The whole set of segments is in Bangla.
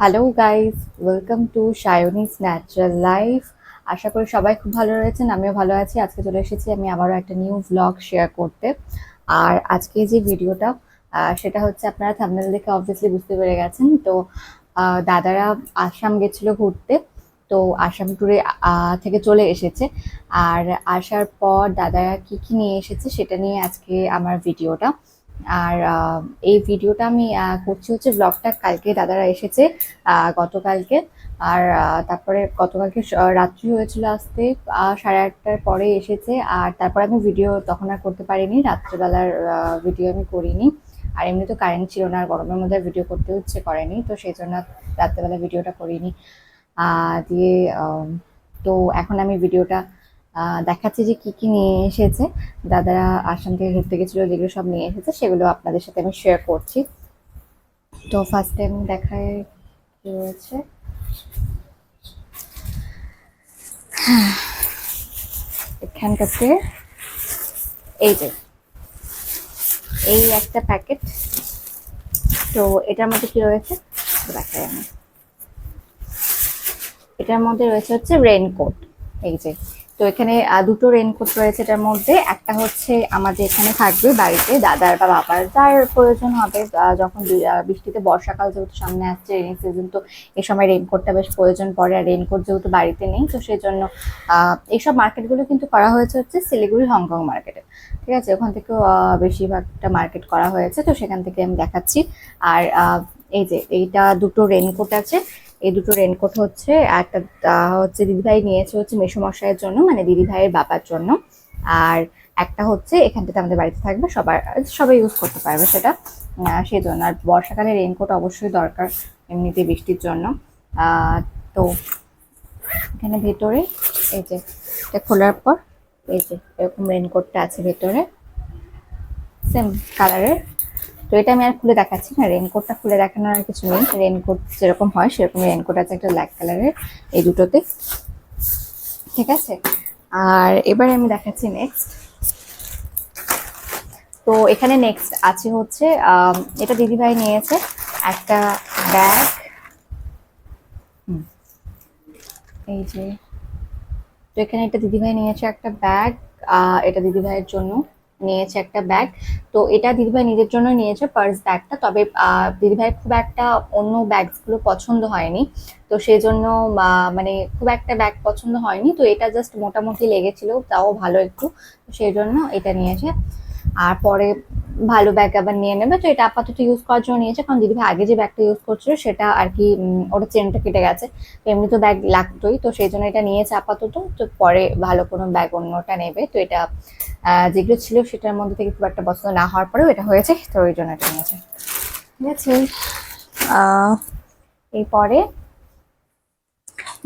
Hello guys welcome to Sayanis natural life আশা করি সবাই খুব ভালো রয়েছেন, আমিও ভালো আছি। আজকে চলে এসেছি আমি আবারও একটা নিউ ভ্লগ শেয়ার করতে। আর আজকে যে ভিডিওটা সেটা হচ্ছে আপনারা থাম্বনেল দেখে অবভিয়াসলি বুঝতে পেরে গেছেন। তো দাদারা আসাম গেছিল ঘুরতে, তো আসাম ট্যুরে থেকে চলে এসেছে। আর আসার পর দাদারা কি কি নিয়ে এসেছে, সেটা নিয়ে আজকে আমার ভিডিওটা আর এই ভিডিওটা আমি করছি হচ্ছে ব্লগটা কালকে, দাদারা এসেছে গতকালকে। আর তারপরে গতকালকে রাত্রি হয়েছিল আসতে সাড়ে আটটার পরে এসেছে। আর তারপরে আমি ভিডিও তখন আর করতে পারিনি, রাত্রেবেলার ভিডিও আমি করিনি। আর এমনি তো কারেন্ট ছিল না, আর গরমের মধ্যে ভিডিও করতে ইচ্ছে করেনি, তো সেই জন্য রাত্রেবেলা ভিডিওটা করিনি। দিয়ে তো এখন আমি ভিডিওটা দেখাচ্ছি যে কি কি নিয়ে এসেছে। দাদারা আসাম থেকে ঘুরতে গেছিল, যেগুলো সব নিয়ে এসেছে, সেগুলো আপনাদের সাথে আমি শেয়ার করছি। তো ফার্স্ট টাইম দেখায় কি রয়েছে এখানটাতে এই যে, এই একটা প্যাকেট তো এটার মধ্যে কি রয়েছে? দেখাই আমি। এটার মধ্যে রয়েছে হচ্ছে রেনকোট এই যে। তো এখানে দুটো রেনকোট রয়েছে এটার মধ্যে। একটা হচ্ছে আমাদের এখানে থাকবে বাড়িতে দাদার বা বাবার, যার প্রয়োজন হবে যখন বৃষ্টিতে বর্ষাকাল যেহেতু সামনে আসছে রেনি সিজন তো এই সময় রেনকোটটা বেশ প্রয়োজন পড়ে। আর রেনকোট যেহেতু বাড়িতে নেই, তো সেই জন্য এইসব মার্কেটগুলো কিন্তু করা হয়েছে হচ্ছে শিলিগুড়ি, হংকং মার্কেটে ঠিক আছে? ওখান থেকেও বেশিরভাগটা মার্কেট করা হয়েছে, তো সেখান থেকে আমি দেখাচ্ছি। আর এই যে, এইটা দুটো রেনকোট আছে। এই দুটো রেনকোট হচ্ছে, একটা হচ্ছে দিদিভাই নিয়েছে হচ্ছে মেসোমশাইয়ের জন্য মানে দিদিভাইয়ের বাবার জন্য। আর একটা হচ্ছে এখান থেকে আমাদের বাড়িতে থাকবে, সবার, সবাই ইউজ করতে পারবে সেটা। সেই জন্য আর বর্ষাকালে রেনকোট অবশ্যই দরকার এমনিতে বৃষ্টির জন্য। তো এখানে ভেতরে, এই যে, এটা খোলার পর, এই যে, এরকম রেনকোটটা আছে ভেতরে। সেম কালারের তো এটা আমি আর খুলে দেখাচ্ছি না রেনকোটটা খুলে দেখানোর আর কিছু নেই। রেনকোট যেরকম হয় সেরকম রেনকোট আছে একটা ব্ল্যাক কালারের এই দুটোতে। ঠিক আছে? আর এবারে আমি দেখাচ্ছি নেক্সট তো এখানে নেক্সট আছে হচ্ছে এটা দিদিভাই নিয়েছে একটা ব্যাগ এই যে, তো এখানে একটা দিদিভাই নিয়েছে একটা ব্যাগ এটা দিদিভাইয়ের জন্য। নিয়েছে একটা ব্যাগ তো এটা দিদিভাই নিজের জন্য নিয়েছে পার্স ব্যাগটা তবে দিদিভাই খুব একটা অন্য ব্যাগসগুলো পছন্দ হয়নি। তো সেই জন্য মানে খুব একটা ব্যাগ পছন্দ হয়নি। তো এটা জাস্ট মোটামুটি লেগেছিল, তাও ভালো একটু। সেই জন্য এটা নিয়েছে। আর পরে ভালো ব্যাগ আবার নিয়ে নেবে। তো এটা আপাতত ইউজ করার জন্য নিয়েছে। কারণ দিদিভাই আগে যে ব্যাগটা ইউজ করছিল, সেটা আর কি ওটা চেনটা কেটে গেছে। তো এমনি তো ব্যাগ লাগতোই। তো সেই জন্য এটা নিয়েছে আপাতত। তো পরে ভালো কোনো ব্যাগ অন্যটা নেবে। তো এটা যেগুলো ছিল সেটার মধ্যে থেকে খুব একটা পছন্দ না হওয়ার পরেও এটা হয়েছে। তো ওই জন্য এটা নিয়েছে। ঠিক আছে? এরপরে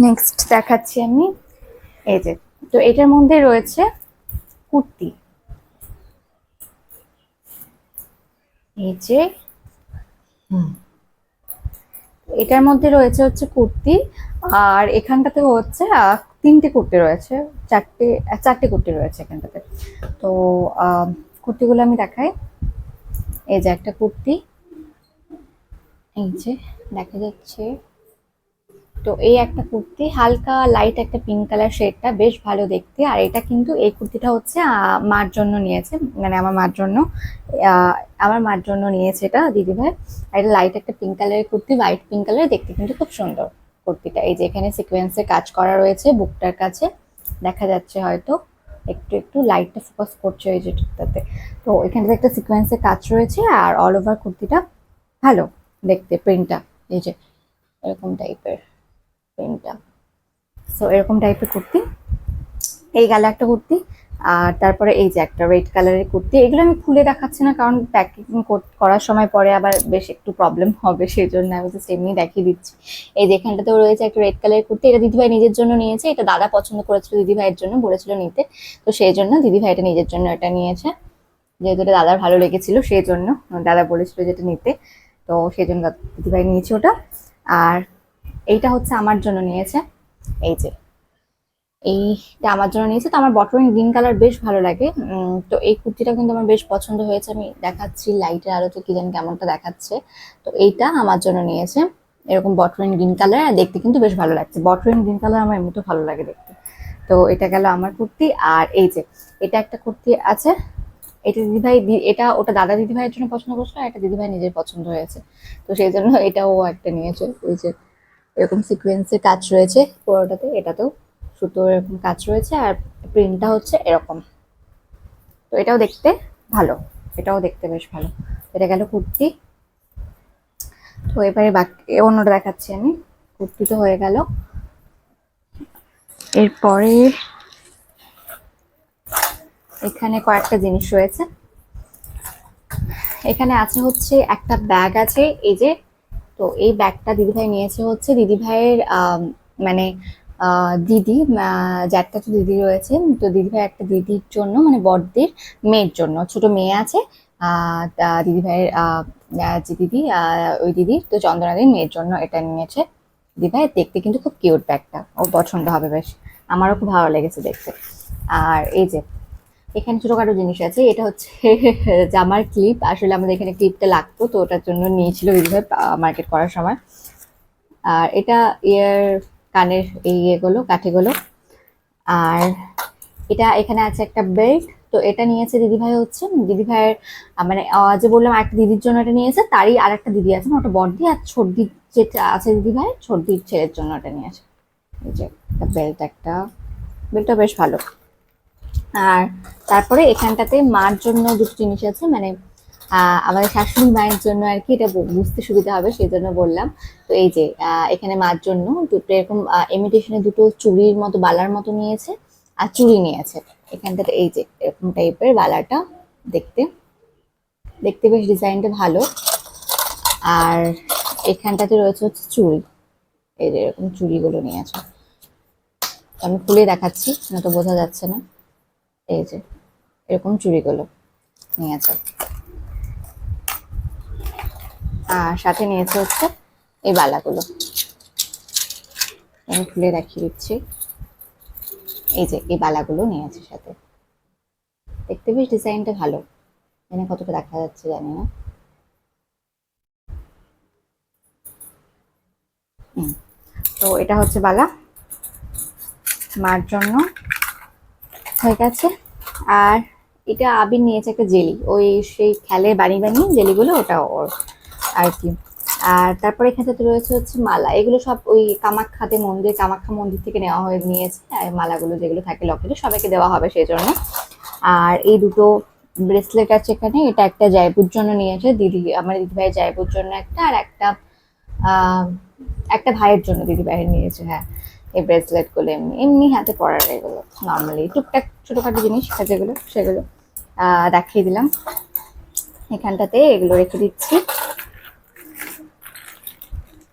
নেক্সট দেখাচ্ছি আমি। এই যে, তো এটার মধ্যে রয়েছে কুর্তি। এই যে এটার মধ্যে রয়েছে হচ্ছে কুর্তি, আর এখানটাতে হচ্ছে তিনটে কুর্তি রয়েছে, চারটে চারটে কুর্তি রয়েছে এখানটাতে। তো কুর্তিগুলো আমি দেখাই। এই যে একটা কুর্তি, এই যে দেখা যাচ্ছে। তো এই একটা কুর্তি, হালকা লাইট একটা পিঙ্ক কালার শেডটা বেশ ভালো দেখতে। আর এটা কিন্তু এই কুর্তিটা হচ্ছে মার জন্য নিয়েছে মানে আমার মার জন্য আমার মার জন্য নিয়েছে এটা দিদিভাই আর এটা লাইট একটা পিঙ্ক কালারের কুর্তি হোয়াইট পিঙ্ক কালার দেখতে কিন্তু খুব সুন্দর কুর্তিটা। এই যে এখানে সিকোয়েন্সের কাজ করা রয়েছে বুকটার কাছে, দেখা যাচ্ছে হয়তো একটু একটু লাইটটা ফোকাস করছে এই যেটাতে। তো এখানটাতে একটা সিকোয়েন্সের কাজ রয়েছে, আর অল ওভার কুর্তিটা ভালো দেখতে প্রিন্টটা এই যে এরকম টাইপের প্রিন্টটা সো এরকম টাইপের কুর্তি। এই গেল একটা কুর্তি, আর তারপরে এই যে একটা রেড কালারের কুর্তি। এগুলো আমি খুলে দেখাচ্ছি না, কারণ প্যাকিং করার সময় পরে আবার বেশ একটু প্রবলেম হবে সেই জন্য আমি জাস্ট এমনি দেখিয়ে দিচ্ছি। এই যে এখানটাতেও রয়েছে একটা রেড কালারের কুর্তি, এটা দিদিভাই নিজের জন্য নিয়েছে। এটা দাদা পছন্দ করেছিল দিদিভাইয়ের জন্য, বলেছিল নিতে। তো সেই জন্য দিদিভাই এটা নিজের জন্য এটা নিয়েছে। যেহেতু এটা দাদার ভালো লেগেছিল সেই জন্য দাদা বলেছিল যেটা নিতে। তো সেই জন্য দিদিভাই নিয়েছে ওটা। আর এইটা হচ্ছে আমার জন্য নিয়েছে। এই যে। এইটা আমার জন্য নিয়েছে। তো আমার বটল গ্রিন কালার বেশ ভালো লাগে। তো এই কুর্তিটা কিন্তু আমার বেশ পছন্দ হয়েছে। আমি দেখাচ্ছি লাইটের আলোতে কি জানি কেমনটা দেখাচ্ছে। তো এইটা আমার জন্য নিয়েছে। এরকম বটরিন গ্রিন কালার। আর দেখতে কিন্তু বেশ ভালো লাগছে। বটরিন গ্রিন কালার আমার এমনিতে ভালো লাগে দেখতে। তো এটা গেল আমার কুর্তি। আর এই যে, এটা একটা কুর্তি আছে। এটা দিদিভাই এটা ওটা দাদা দিদিভাইয়ের জন্য পছন্দ করছিল আর এটা দিদিভাই নিজের পছন্দ হয়েছে। তো সেই জন্য এটাও একটা নিয়েছে। ওই যে এরকম সিকোয়েন্সের কাজ রয়েছে পুরোটাতে, এটাতেও সুতোর এরকম কাজ রয়েছে আর প্রিন্টটা হচ্ছে এরকম। তো এটাও দেখতে ভালো, এটাও দেখতে বেশ ভালো। এটা গেল কুর্তি। তো এবারে বাকি অন্যটা দেখাচ্ছি আমি। কুর্তি তো হয়ে গেল। এরপরে এখানে কয়েকটা জিনিস রয়েছে। এখানে আছে হচ্ছে একটা ব্যাগ আছে, এই যে তো এই ব্যাগটা দিদিভাই নিয়েছে হচ্ছে দিদিভাইয়ের মানে দিদি যারটা তো দিদি রয়েছে, তো দিদিভাই একটা দিদির জন্য মানে বড়দির মেয়ের জন্য, ছোট মেয়ে আছে দিদিভাইয়ের যে দিদি ওই দিদি, তো চন্দনাদির মেয়ের জন্য এটা নিয়েছে। দিদিভাই দেখতে কিন্তু খুব কিউট ব্যাগটা, ও পছন্দ হবে বেশ, আমারও খুব ভালো লেগেছে দেখতে। আর এই যে এখানে ছোটখাটো জিনিস আছে, এটা হচ্ছে জামার ক্লিপ আসলে আমাদের এখানে ক্লিপটা লাগতো, তো ওটার জন্য নিয়েছিল দিদিভাই মার্কেট করার সময়। আর এটা ইয়ার কানের এই ইয়েগুলো, কাঠিগুলো। আর এটা এখানে আছে একটা বেল্ট তো এটা নিয়েছে দিদিভাই হচ্ছে দিদিভাইয়ের মানে যে বললাম একটা দিদির জন্য এটা নিয়েছে, তারই আর একটা দিদি আছে ওটা বড়দি আর ছোটদি যেটা আছে দিদিভাই ছোটদির ছেলের জন্য ওটা নিয়েছে। এই যে বেল্ট একটা। বেল্টটা বেশ ভালো। আর তারপরে এখানটাতে মার জন্য দুটো জিনিস আছে মানে আমাদের শাশুড়ি মায়ের জন্য আর কি এটা বুঝতে সুবিধা হবে সেই জন্য বললাম। তো এই যে এখানে মার জন্য দুটো এরকম ইমিটেশনে দুটো চুড়ির মতো, বালার মতো নিয়েছে আর চুড়ি নিয়েছে। এখানটাতে এই যে, এরকম টাইপের বালাটা দেখতে। দেখতে বেশ ডিজাইনটা ভালো। আর এখানটাতে রয়েছে হচ্ছে চুড়ি। এই যে এরকম চুড়িগুলো নিয়েছে আমি খুলে দেখাচ্ছি, না তো বোঝা যাচ্ছে না। এই যে, এরকম চুড়িগুলো নিয়েছে। আর সাথে নিয়েছে হচ্ছে এই বালাগুলো। আমি খুলে রাখিয়ে দিচ্ছি। এই যে, এই বালাগুলো নিয়েছে সাথে। দেখতে বেশ ডিজাইনটা ভালো। এখানে কতটা দেখা যাচ্ছে জানি না। তো এটা হচ্ছে বালা। মার জন্য হয়ে গেছে। আর এটা আবির নিয়েছে একটা জেলি। ওই সেই খেলে বানিয়ে বানিয়ে জেলিগুলো ওটা ওর আর কি। আর তারপরে এখানটাতে রয়েছে হচ্ছে মালা। এগুলো সব ওই কামাখ্যাতে মন্দির, কামাখ্যা মন্দির থেকে নেওয়া হয়ে নিয়েছে। আর মালাগুলো যেগুলো থাকে লকেটে সবাইকে দেওয়া হবে সেই জন্য আর এই দুটো ব্রেসলেট আছে এখানে। এটা একটা জয়পুর জন্য নিয়েছে। দিদি, আমার দিদি ভাইয়ের জয়পুর জন্য একটা। আর একটা একটা ভাইয়ের জন্য দিদি ভাইয়ের নিয়েছে হ্যাঁ। এই ব্রেসলেটগুলো এমনি এমনি হাতে পরার এগুলো নর্মালি টুকটাক ছোটোখাটো জিনিস যেগুলো, সেগুলো দেখিয়ে দিলাম। এখানটাতে এগুলো রেখে দিচ্ছি।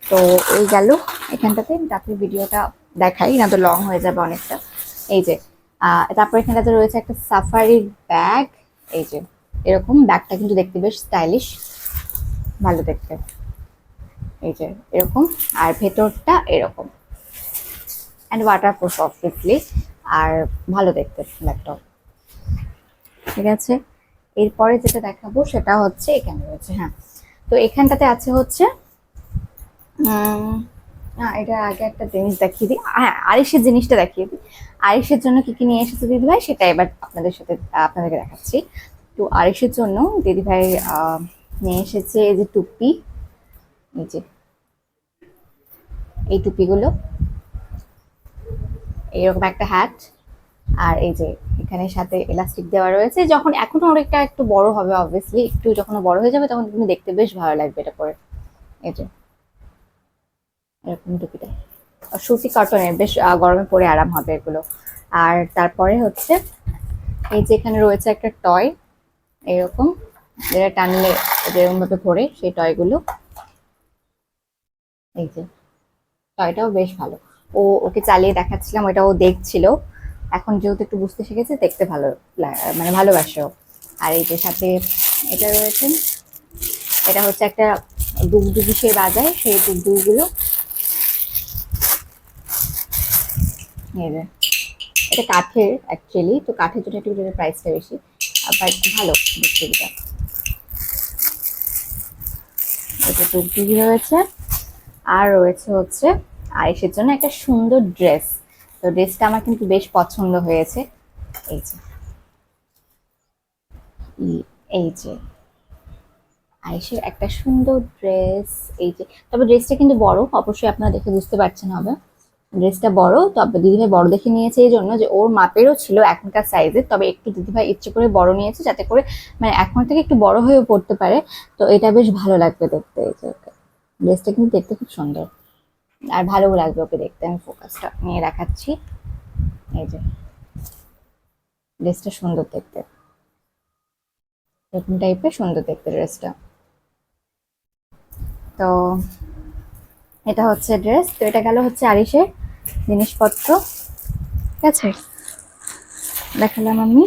তো এই গেল। এখানটাতে তারপরে ভিডিওটা দেখাই, না তো লং হয়ে যাবে অনেকটা। এই যে তারপর এখানটাতে রয়েছে একটা সাফারির ব্যাগ এই যে, এরকম ব্যাগটা কিন্তু দেখতে বেশ স্টাইলিশ ভালো দেখতে। এই যে, এরকম। আর ভেতরটা এরকম। অ্যান্ড ওয়াটার প্রুফ অবভিয়াসলি আর ভালো দেখতে ল্যাপটপ ঠিক আছে? এরপরে যেটা দেখাবো, সেটা হচ্ছে এখানে রয়েছে হ্যাঁ। তো এখানটাতে আছে হচ্ছে না, এটা আগে একটা জিনিস দেখিয়ে দিই। হ্যাঁ আরিসের জিনিসটা দেখিয়ে দিই। আরিসের জন্য কি কি নিয়ে এসেছে দিদিভাই, সেটা এবার আপনাদের সাথে, আপনাদেরকে দেখাচ্ছি। তো আরিসের জন্য দিদিভাই নিয়ে এসেছে এই যে টুপি। এই যে, এই টুপিগুলো। এইরকম একটা হ্যাট আর এই যে এখানে সাথে এলাস্টিক দেওয়া রয়েছে। যখন এখন অনেকটা একটু বড় হবে অবভিয়াসলি একটু যখন বড় হয়ে যাবে, তখন কিন্তু দেখতে বেশ ভালো লাগবে এটা পরে। এই যে এরকম টুপিটা। সুতি কটনের বেশ গরমে পরে আরাম হবে এগুলো। আর তারপরে হচ্ছে এই যে এখানে রয়েছে একটা টয় এরকম যেটা টানলে ভাবে ভরে সেই টয়গুলো এই যে টয়টাও বেশ ভালো। ও ওকে চালিয়ে দেখাচ্ছিলাম ওটা ও দেখছিল। এখন যেহেতু একটু বুঝতে শিখেছে, দেখতে ভালো মানে ভালোবাসে আর এই যে সাথে এটা রয়েছে, এটা হচ্ছে একটা ডুগডুগি সে বাজায়, সেই এই এটা কাঠের অ্যাকচুয়ালি তো কাঠের জন্য একটু প্রাইসটা বেশি আবার ভালো ডুগডুগিটা এটা ডুগডুগি রয়েছে, আর রয়েছে হচ্ছে আয়েশের জন্য একটা সুন্দর ড্রেস তো ড্রেসটা আমার কিন্তু বেশ পছন্দ হয়েছে। এই যে। এই- যে। আয়েশের একটা সুন্দর ড্রেস এই যে। তবে ড্রেসটা কিন্তু বড়, অবশ্যই আপনারা দেখে বুঝতে পারছেন হবে। ড্রেসটা বড়, তবে দিদিভাই বড় দেখে নিয়েছে এই জন্য যে ওর মাপেরও ছিল এখনকার সাইজের তবে একটু দিদিভাই ইচ্ছে করে বড় নিয়েছে যাতে করে মানে এখন থেকে একটু বড় হয়েও পড়তে পারে। তো এটা বেশ ভালো লাগবে দেখতে, এই যে। ড্রেসটা কিন্তু দেখতে খুব সুন্দর। আর ভালোও লাগবে ওকে দেখতে, আমি ফোকাসটা নিয়ে দেখাচ্ছি। এই যে ড্রেসটা সুন্দর দেখতে। এরকম টাইপের সুন্দর দেখতে ড্রেসটা তো, এটা হচ্ছে ড্রেস তো এটা গেল হচ্ছে আরিসের জিনিসপত্র। ঠিক আছে? দেখালাম আমি।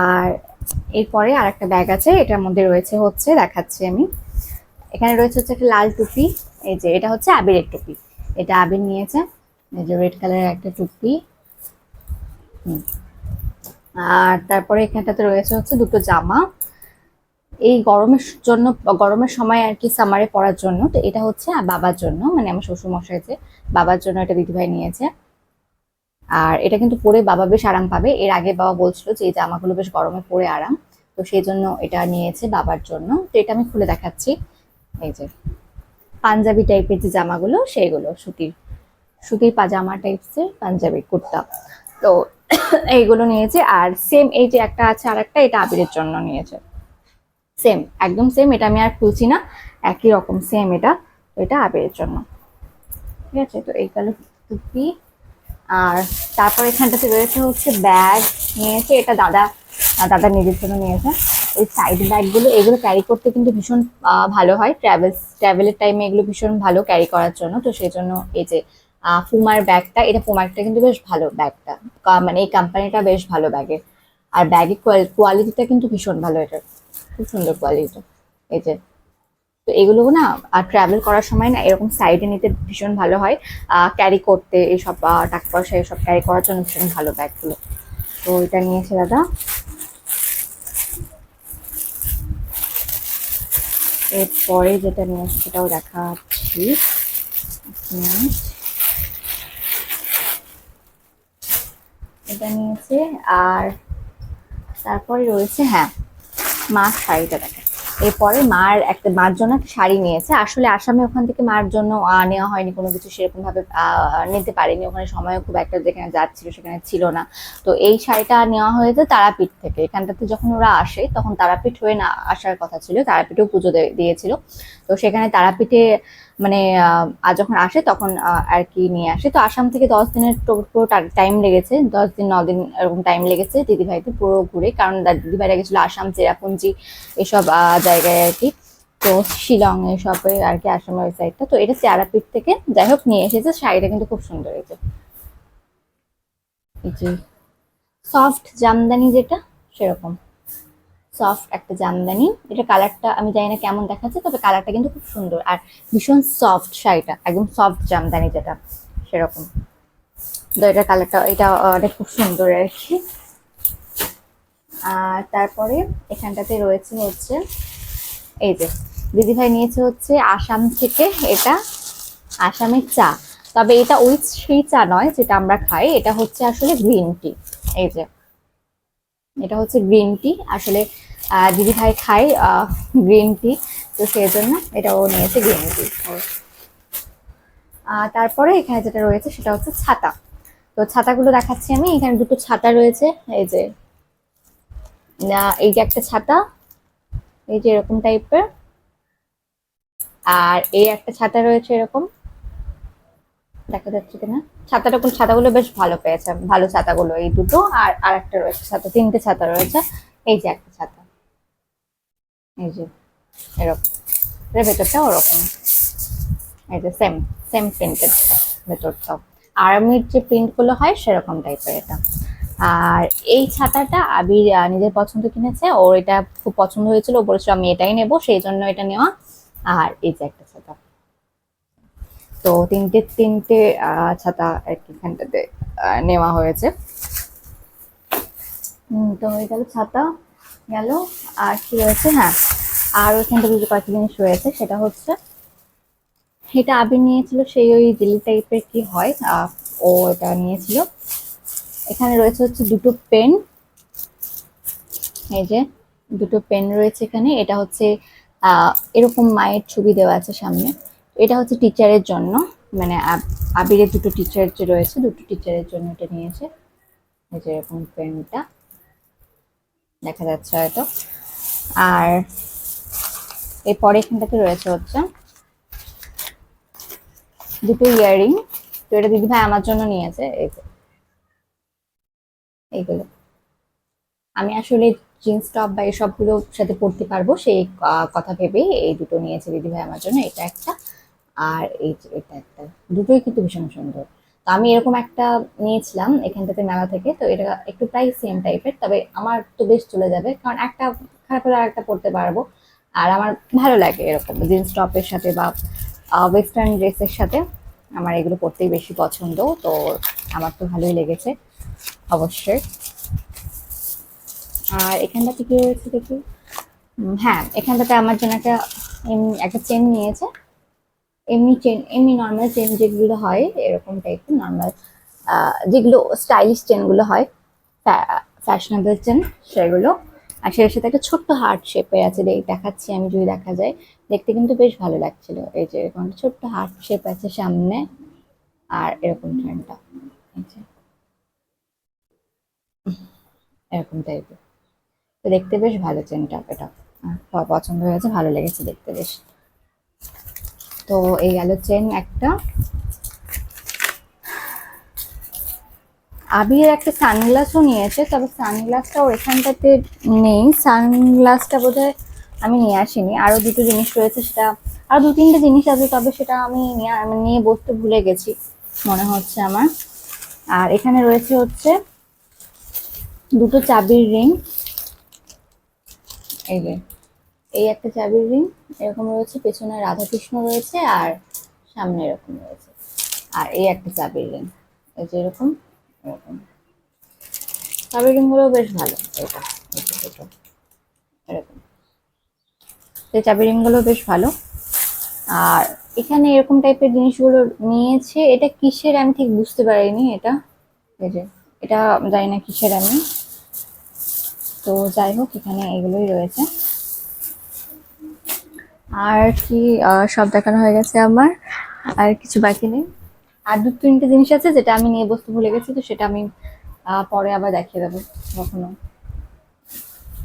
আর এরপরে আর একটা ব্যাগ আছে, এটার মধ্যে রয়েছে হচ্ছে, দেখাচ্ছি আমি। এখানে রয়েছে হচ্ছে একটা লাল টুপি, এই যে এটা হচ্ছে আবিরের টুপি। এটা আবির নিয়েছে, এই যে রেড কালারের একটা টুপি। আর তারপরে এখানটাতে রয়েছে হচ্ছে দুটো জামা। এই গরমের জন্য, গরমের সময় আর কি সামারে পরার জন্য, তো এটা হচ্ছে বাবার জন্য মানে আমার শ্বশুর মশাই যে বাবার জন্য এটা দিদিভাই নিয়েছে। আর এটা কিন্তু পরে বাবা বেশ আরাম পাবে। এর আগে বাবা বলছিল যে এই জামাগুলো বেশ গরমে পরে আরাম, তো সেই জন্য এটা নিয়েছে বাবার জন্য। তো এটা আমি খুলে দেখাচ্ছি। এই যে, পাঞ্জাবি টাইপের যে জামাগুলো, সেইগুলো, সুতির সুতির পাজামা টাইপসের পাঞ্জাবি কুর্তা। তো এইগুলো নিয়েছে, আর সেম এই যে একটা আছে আর একটা এটা আবিরের জন্য নিয়েছে। সেম একদম সেম এটা আমি আর খুলছি না, একই রকম সেম এটা এটা আবিরের জন্য। ঠিক আছে? তো এই গেল টুপি, আর তারপর এখানটাতে রয়েছে হচ্ছে ব্যাগ নিয়েছে, এটা দাদা দাদা নিজের জন্য নিয়েছে। এই সাইড ব্যাগগুলো এগুলো ক্যারি করতে কিন্তু ভীষণ ভালো হয়। ট্রাভেল ট্রাভেলের টাইমে এগুলো ভীষণ ভালো ক্যারি করার জন্য। তো সেই জন্য এই যে পুমার ব্যাগটা এটা পুমারটা কিন্তু বেশ ভালো ব্যাগটা মানে এই কোম্পানিটা বেশ ভালো ব্যাগের আর ব্যাগের কোয়ালিটিটা কিন্তু ভীষণ ভালো এটার। খুব সুন্দর কোয়ালিটি এই যে, তো এগুলো না, আর ট্রাভেল করার সময় না, এরকম সাইডে নিতে ভীষণ ভালো হয়। ক্যারি করতে এইসব টাকা পয়সা এসব ক্যারি করার জন্য ভীষণ ভালো ব্যাগগুলো তো এটা নিয়েছে দাদা। এরপরে যেটা নিয়ে আসছি সেটাও দেখাচ্ছি। এটা নিয়েছে, আর তারপরে রয়েছে হ্যাঁ মা শাড়িটা দেখে এরপরে মার একটা, মার জন্য একটা শাড়ি নিয়েছে। আসলে আসামে ওখান থেকে মার জন্য নেওয়া হয়নি, কোনো কিছু সেরকম ভাবে নিতে পারেনি। ওখানে সময় খুব একটা যেখানে যাচ্ছিল সেখানে ছিল না। তো এই শাড়িটা নেওয়া হয়েছে তারাপীঠ থেকে। এখানটাতে যখন ওরা আসে, তখন তারাপীঠ হয়ে না আসার কথা ছিল। তারাপীঠেও পুজো দিয়েছিল। তো সেখানে তারাপীঠে মানে যখন আসে তখন আর কি নিয়ে আসে। তো আসাম থেকে দশ দিনের পুরো টাইম লেগেছে। দশ দিন দিন এরকম টাইম লেগেছে দিদিভাইতে পুরো ঘুরে। কারণ দিদিভাইরা গেছিল আসাম, চেরাপুঞ্জি এসব জায়গায় আর কি। তো শিলং এসবে আর কি আসামের ওই সাইডটা তো এটা চেরাপীঠ থেকে যাই হোক নিয়ে এসেছে। শাড়িটা কিন্তু খুব সুন্দর হয়েছে সফট জামদানি যেটা, সেরকম। সফট একটা জামদানি। এটা কালারটা আমি জানি না কেমন দেখাচ্ছে, তবে কালারটা কিন্তু খুব সুন্দর। আর ভীষণ সফট শাড়িটা, একদম সফট জামদানি যেটা, সেরকম। তো এটা কালারটা এটা অনেক খুব সুন্দর আর কি আর তারপরে এখানটাতে রয়েছে হচ্ছে, এই যে দিদিভাই নিয়েছে হচ্ছে আসাম থেকে এটা, আসামের চা। তবে এটা ওই সেই চা নয় যেটা আমরা খাই, এটা হচ্ছে আসলে গ্রিন টি এই যে। এটা হচ্ছে গ্রিন টি। আসলে দিদি ভাই খায় গ্রিন টি। তো সেই জন্য এটাও নিয়েছে গ্রিন টি। তারপরে এখানে যেটা রয়েছে সেটা হচ্ছে ছাতা। তো ছাতাগুলো দেখাচ্ছি আমি। এখানে দুটো ছাতা রয়েছে। এই যে এই যে একটা ছাতা, এই যে এরকম টাইপের আর এই একটা ছাতা রয়েছে এরকম। দেখা যাচ্ছে কিনা। ছাতাটা কোন ছাতাগুলো বেশ ভালো পেয়েছে। ভালো ছাতাগুলো এই দুটো। আর আর একটা রয়েছে ছাতা, তিনটে ছাতা রয়েছে। এই যে একটা ছাতা। এই যে, এরকম। এর ভেতরটা ওরকম। এই যে সেম সেম প্রিন্টেড ভেতরটাও। আর্মির যে প্রিন্টগুলো হয়, সেরকম টাইপের এটা। আর এই ছাতাটা আবির নিজের পছন্দ কিনেছে। ওর এটা খুব পছন্দ হয়েছিল। ও বলেছিল, আমি এটাই নেব, সেই জন্য এটা নেওয়া। আর এই যে একটা ছাতা। তো তিনটে তিনটে ছাতা এখানটাতে নেওয়া হয়েছে। তো হয়ে গেল ছাতা, গেল, আর কি রয়েছে? হ্যাঁ আর ওইখান থেকে যে কয়েকটা জিনিস রয়েছে, সেটা হচ্ছে, এটা আবির নিয়েছিল সেই ওই জেলি টাইপের কি হয় ও এটা নিয়েছিল। এখানে রয়েছে হচ্ছে দুটো পেন। এই যে, দুটো পেন রয়েছে এখানে। এটা হচ্ছে এরকম মায়ের ছবি দেওয়া আছে সামনে। এটা হচ্ছে টিচারের জন্য মানে আব- আবিরের দুটো টিচার যে রয়েছে, দুটো টিচারের জন্য এটা নিয়েছে। এই যে এরকম পেনটা দেখা যাচ্ছে হয়তো। আর এরপরে এখানটাতে রয়েছে হচ্ছে দুটো ইয়ারিং তো এটা দিদি ভাই আমার জন্য নিয়েছে। এই যে, এইগুলো। আমি আসলে জিন্স টপ বা এসবগুলো সাথে পড়তে পারব, সেই কথা ভেবে এই দুটো নিয়েছে দিদি ভাই আমার জন্য। এটা একটা। আর এই যে এটা একটা, দুটোই কিন্তু ভীষণ সুন্দর। তো আমি এরকম একটা নিয়েছিলাম এখানটাতে মেলা থেকে, তো এটা একটু প্রায় সেম টাইপের তবে আমার তো বেশ চলে যাবে, কারণ একটা খারাপ হলে আর একটা পরতে পারব। আর আমার ভালো লাগে এরকম জিন্স টপের সাথে বা ওয়েস্টার্ন ড্রেসের সাথে, আমার এগুলো পরতেই বেশি পছন্দ, তো আমার তো ভালোই লেগেছে, অবশ্যই। আর এখানটা থেকে রয়েছে দেখি? হ্যাঁ এখানটাতে আমার জন্য একটা একটা চেন নিয়েছে এমনি চেন এমনি নর্মাল চেন যেগুলো হয়, এরকম টাইপের নর্মাল যেগুলো স্টাইলিশ চেনগুলো হয় ফ্যাশনেবল চেন সেগুলো। আর সেটার সাথে একটা ছোট্ট হার্ট শেপের আছে, দেখ, দেখাচ্ছি আমি যদি দেখা যায়। দেখতে কিন্তু বেশ ভালো লাগছিল। এই যে এরকম একটা ছোট্ট হার্ট শেপ আছে সামনে, আর এরকম চেনটা এরকম টাইপের তো দেখতে বেশ ভালো চেনটা এটা। পছন্দ হয়েছে, ভালো লেগেছে দেখতে বেশ। তো এই গেল চেন একটা। আবির একটা সানগ্লাসও নিয়েছে, তবে সানগ্লাসটা ওর এখানটাতে নেই। সানগ্লাসটা বোধহয় আমি নিয়ে আসিনি। আরও দুটো জিনিস রয়েছে সেটা আরও দু তিনটে জিনিস আছে, তবে সেটা আমি নিয়ে আমি নিয়ে বসতে ভুলে গেছি, মনে হচ্ছে আমার। আর এখানে রয়েছে হচ্ছে দুটো চাবির রিং। এই যে এই একটা চাবির রিং এরকম রয়েছে, পেছনে রাধাকৃষ্ণ রয়েছে আর সামনে এরকম রয়েছে। আর এই একটা চাবির রিং এই যে এরকম এরকম। চাবির রিংগুলো বেশ ভালো এরকম। এই চাবির রিংগুলো বেশ ভালো। আর এখানে এরকম টাইপের জিনিসগুলো নিয়েছে, এটা কিসের আমি ঠিক বুঝতে পারিনি এটা। এই যে, এটা জানি না কিসের আমি। তো যাই হোক, এখানে এগুলোই রয়েছে। আর কি সব দেখানো হয়ে গেছে আমার, আর কিছু বাকি নেই। আর দু তিনটে জিনিস আছে যেটা আমি নিয়ে বসতে ভুলে গেছি, তো সেটা আমি পরে আবার দেখিয়ে দেবো কখনো।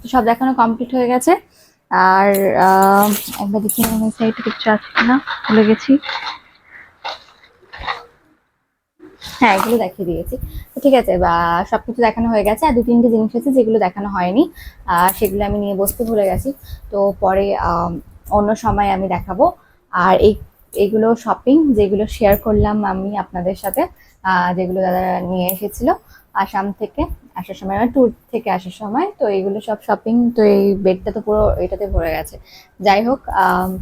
তো সব দেখানো কমপ্লিট হয়ে গেছে। আর একবার দেখি সাইডে কিছু আছে কিনা, ভুলে গেছি। হ্যাঁ এগুলো দেখিয়ে দিয়েছি। তো ঠিক আছে, বা সবকিছু দেখানো হয়ে গেছে। আর দু তিনটে জিনিস আছে যেগুলো দেখানো হয়নি সেগুলো আমি নিয়ে বসতে ভুলে গেছি। তো পরে অন্য সময় আমি দেখাবো। আর এই, এগুলো শপিং যেগুলো শেয়ার করলাম আমি আপনাদের সাথে যেগুলো দাদা নিয়ে এসেছিল আসাম থেকে, আসার সময় ট্যুর থেকে আসার সময়, তো এগুলো সব শপিং তো এই বেডটা তো পুরো এটাতে ভরে গেছে। যাই হোক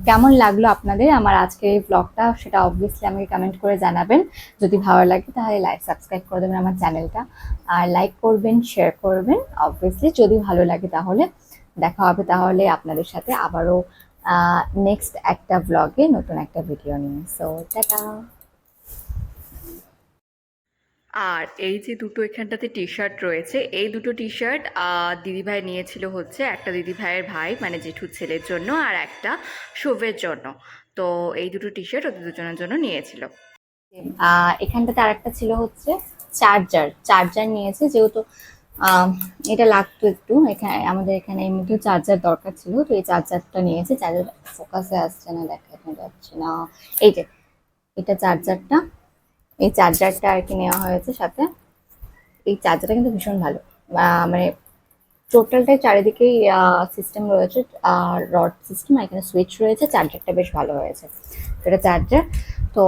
কেমন লাগল আপনাদের আমার আজকের এই ব্লগটা সেটা অবভিয়াসলি আমাকে কমেন্ট করে জানাবেন। যদি ভালো লাগে তাহলে লাইক সাবস্ক্রাইব করে দেবেন আমার চ্যানেলটা আর লাইক করবেন শেয়ার করবেন অবভিয়াসলি যদি ভালো লাগে তাহলে দেখা হবে তাহলে আপনাদের সাথে আবারও নেক্সট একটা ব্লগে নতুন একটা ভিডিও নিয়ে। সো টাটা আর এই যে দুটো এখানটাতে টি শার্ট রয়েছে এই দুটো টি শার্ট দিদিভাই নিয়েছিল হচ্ছে একটা দিদিভাইয়ের ভাই মানে জেঠুর ছেলের জন্য আর একটা শোভের জন্য। তো এই দুটো টি শার্ট ওদের দুজনের জন্য নিয়েছিল। এখানটাতে আর একটা ছিল হচ্ছে চার্জার চার্জার নিয়েছে যেহেতু এটা লাগতো একটু। এখানে, আমাদের এখানে এমনিতেও চার্জার দরকার ছিল, তো এই চার্জারটা নিয়েছে। চার্জার ফোকাসে আসছে না দেখানো যাচ্ছে না। এই যে, এটা চার্জারটা এই চার্জারটা আর কি নেওয়া হয়েছে সাথে। এই চার্জারটা কিন্তু ভীষণ ভালো। মানে টোটালটাই চারিদিকেই সিস্টেম রয়েছে। আর রড সিস্টেম এখানে সুইচ রয়েছে। চার্জারটা বেশ ভালো হয়েছে। এটা চার্জার তো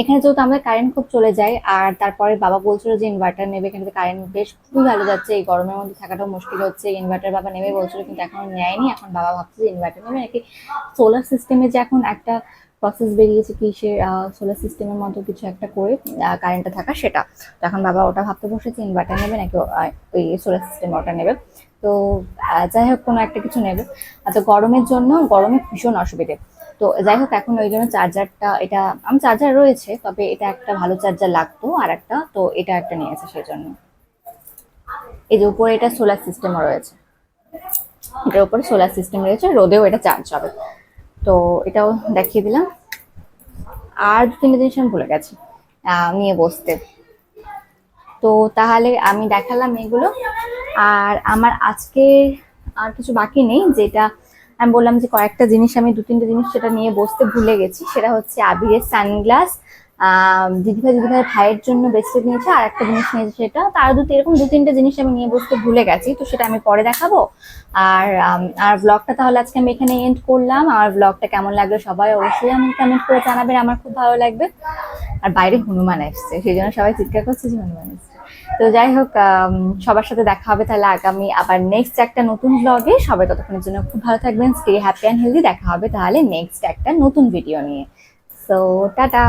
এখানে যেহেতু আমাদের কারেন্ট খুব চলে যায়, আর তারপরে বাবা বলছিল যে ইনভার্টার নেবে এখানে কারেন্ট বেশ খুবই ভালো যাচ্ছে, এই গরমের মধ্যে থাকাটাও মুশকিল হচ্ছে ইনভার্টার বাবা নেবে বলছিল, কিন্তু এখন নেয়নি, এখন বাবা ভাবছে যে ইনভার্টার নেবে, নাকি সোলার সিস্টেমে যে এখন একটা প্রসেস বেরিয়েছে কি সে সোলার সিস্টেমের মতো কিছু একটা করে কারেন্টটা থাকা সেটা। তো এখন বাবা ওটা ভাবতে বসেছে ইনভার্টার নেবে নাকি ওই সোলার সিস্টেম ওটা নেবে। তো যাই হোক, কোনো একটা কিছু নেবে। তো গরমের জন্য, গরমে ভীষণ অসুবিধে। তো যাই হোক, এখন ওই জন্য চার্জারটা এটা আমার চার্জার রয়েছে, তবে এটা একটা ভালো চার্জার লাগতো আর একটা তো এটা একটা নিয়েছে সেই জন্য এই যে উপরে এটা সোলার সিস্টেমও রয়েছে। এটার উপরে সোলার সিস্টেম রয়েছে, রোদেও এটা চার্জ হবে। তো এটাও দেখিয়ে দিলাম। আর দু তিনটে জিনিস আমি ভুলে গেছি নিয়ে বসতে। তো তাহলে আমি দেখালাম এগুলো। আর আমার আজকে আর কিছু বাকি নেই, যেটা আমি বললাম যে কয়েকটা জিনিস, আমি দু, তিনটে জিনিস সেটা নিয়ে বসতে ভুলে গেছি। সেটা হচ্ছে আবিরের সানগ্লাস দিদিভাই দিদিভাই ভাইয়ের জন্য ব্রেসলেট নিয়েছে, আর একটা জিনিস নিয়েছে সেটা। তার দুটো এরকম দু, তিনটে জিনিস আমি নিয়ে বসতে ভুলে গেছি, তো সেটা আমি পরে দেখাবো। আর আর ব্লগটা তাহলে আজকে আমি এখানে এন্ড করলাম। আমার ব্লগটা কেমন লাগল সবাই অবশ্যই আমি কমেন্ট করে জানাবেন, আমার খুব ভালো লাগবে। আর বাইরে হনুমান এসছে সেই জন্য সবাই চিৎকার করছে যে হনুমান এসছে তো যাই হোক সবার সাথে দেখা হবে তাহলে আগামী আবার নেক্সট একটা নতুন ব্লগে সবাই ততক্ষণের জন্য খুব ভালো থাকবেন স্টে হ্যাপি অ্যান্ড হেলদি দেখা হবে তাহলে নেক্সট একটা নতুন ভিডিও নিয়ে। So tata!